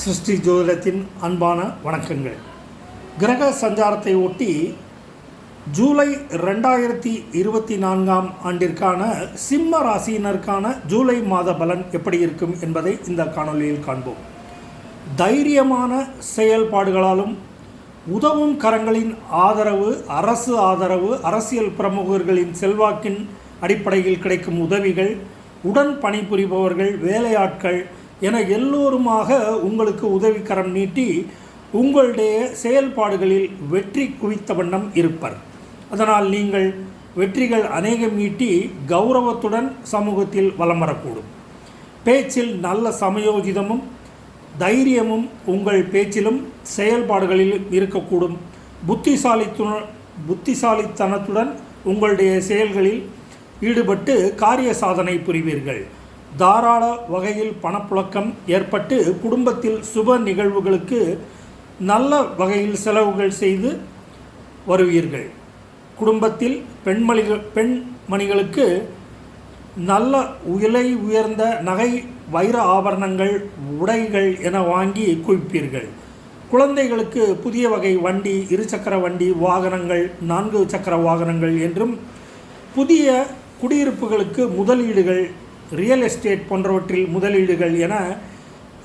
சிருஷ்டி ஜோதிடத்தின் அன்பான வணக்கங்கள். கிரக சஞ்சாரத்தை ஒட்டி ஜூலை ரெண்டாயிரத்தி இருபத்தி நான்காம் ஆண்டிற்கான சிம்ம ராசியினருக்கான ஜூலை மாத பலன் எப்படி இருக்கும் என்பதை இந்த காணொளியில் காண்போம். தைரியமான செயல்பாடுகளாலும் உதவும் கரங்களின் ஆதரவு அரசு ஆதரவு அரசியல் பிரமுகர்களின் செல்வாக்கின் அடிப்படையில் கிடைக்கும் உதவிகள் உடன் பணிபுரிபவர்கள் வேலையாட்கள் என எல்லோருமாக உங்களுக்கு உதவிக்கரம் நீட்டி உங்களுடைய செயல்பாடுகளில் வெற்றி குவித்த வண்ணம் இருப்பர். அதனால் நீங்கள் வெற்றிகள் அநேகம் ஈட்டி கௌரவத்துடன் சமூகத்தில் வலம் வரக்கூடும். பேச்சில் நல்ல சமயோஜிதமும் தைரியமும் உங்கள் பேச்சிலும் செயல்பாடுகளிலும் இருக்கக்கூடும். புத்திசாலித்து புத்திசாலித்தனத்துடன் உங்களுடைய செயல்களில் ஈடுபட்டு காரிய சாதனை புரிவீர்கள். தாராள வகையில் பணப்புழக்கம் ஏற்பட்டு குடும்பத்தில் சுப நிகழ்வுகளுக்கு நல்ல வகையில் செலவுகள் செய்து வருவீர்கள். குடும்பத்தில் பெண்மணிகள் பெண்மணிகளுக்கு நல்ல விலை உயர்ந்த நகை வைர ஆபரணங்கள் உடைகள் என வாங்கி குவிப்பீர்கள். குழந்தைகளுக்கு புதிய வகை வண்டி இருசக்கர வண்டி வாகனங்கள் நான்கு சக்கர வாகனங்கள் என்றும் புதிய குடியிருப்புகளுக்கு முதலீடுகள் ரியல் எஸ்டேட் போன்றவற்றில் முதலீடுகள் என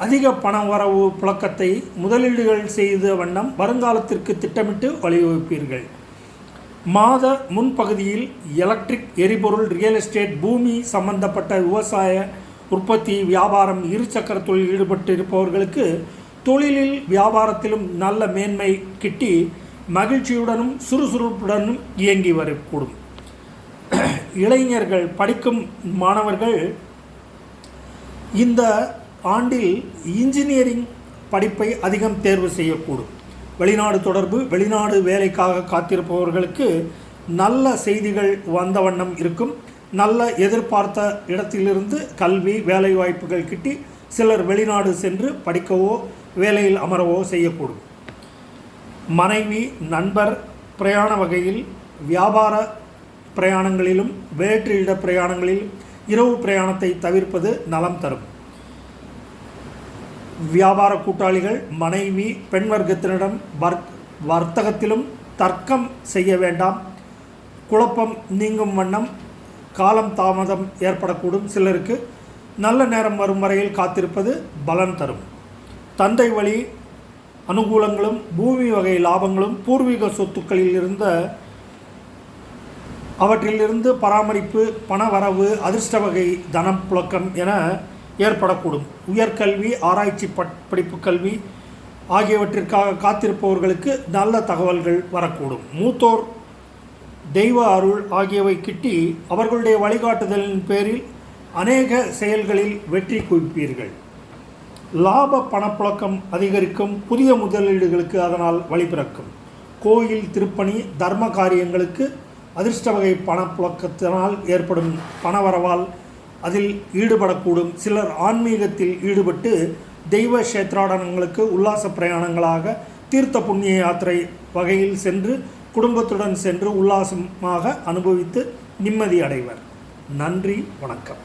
அதிக பண வரவு புழக்கத்தை முதலீடுகள் செய்த வண்ணம் வருங்காலத்திற்கு திட்டமிட்டு வழிவகுப்பீர்கள். மாத முன்பகுதியில் எலக்ட்ரிக் எரிபொருள் ரியல் எஸ்டேட் பூமி சம்பந்தப்பட்ட விவசாய உற்பத்தி வியாபாரம் இருசக்கர தொழில் ஈடுபட்டிருப்பவர்களுக்கு தொழிலில் வியாபாரத்திலும் நல்ல மேன்மை கிட்டி மகிழ்ச்சியுடனும் சுறுசுறுப்புடனும் இயங்கி வரக்கூடும். இளைஞர்கள் படிக்கும் மாணவர்கள் இந்த ஆண்டில் இன்ஜினியரிங் படிப்பை அதிகம் தேர்வு செய்யக்கூடும். வெளிநாடு தொடர்பு வெளிநாடு வேலைக்காக காத்திருப்பவர்களுக்கு நல்ல செய்திகள் வந்த வண்ணம் இருக்கும். நல்ல எதிர்பார்த்த இடத்திலிருந்து கல்வி வேலை வாய்ப்புகள் கிட்டி சிலர் வெளிநாடு சென்று படிக்கவோ வேலையில் அமரவோ செய்யக்கூடும். மனைவி நண்பர் பிரயாண வகையில் வியாபார பிரயாணங்களிலும் வேற்று இட பிரயாணங்களில் இரவு பிரயாணத்தை தவிர்ப்பது நலம் தரும். வியாபார கூட்டாளிகள் மனைவி பெண் வர்க்கத்தினரிடம் வர் வர்த்தகத்திலும் தர்க்கம் செய்ய வேண்டாம். குழப்பம் நீங்கும் வண்ணம் காலம் தாமதம் ஏற்படக்கூடும். சிலருக்கு நல்ல நேரம் வரும் வரையில் காத்திருப்பது பலன் தரும். தந்தை வழி அனுகூலங்களும் பூமி வகை லாபங்களும் பூர்வீக சொத்துக்களில் இருந்த அவற்றிலிருந்து பராமரிப்பு பண வரவு அதிர்ஷ்ட வகை தனம் புழக்கம் என ஏற்படக்கூடும். உயர்கல்வி ஆராய்ச்சி படிப்பு கல்வி ஆகியவற்றிற்காக காத்திருப்பவர்களுக்கு நல்ல தகவல்கள் வரக்கூடும். மூத்தோர் தெய்வ அருள் ஆகியவை கிட்டி அவர்களுடைய வழிகாட்டுதலின் பேரில் அநேக செயல்களில் வெற்றி குவிப்பீர்கள். லாப பணப்புழக்கம் அதிகரிக்கும் புதிய முதலீடுகளுக்கு அதனால் வழிபிறக்கும். கோயில் திருப்பணி தர்ம காரியங்களுக்கு அதிர்ஷ்ட வகை பணப்புழக்கத்தினால் ஏற்படும் பணவரவால் அதில் ஈடுபடக்கூடும். சிலர் ஆன்மீகத்தில் ஈடுபட்டு தெய்வ கஷேத்ராடனங்களுக்கு உல்லாச பிரயாணங்களாக தீர்த்த புண்ணிய யாத்திரை வகையில் சென்று குடும்பத்துடன் சென்று உல்லாசமாக அனுபவித்து நிம்மதி அடைவர். நன்றி வணக்கம்.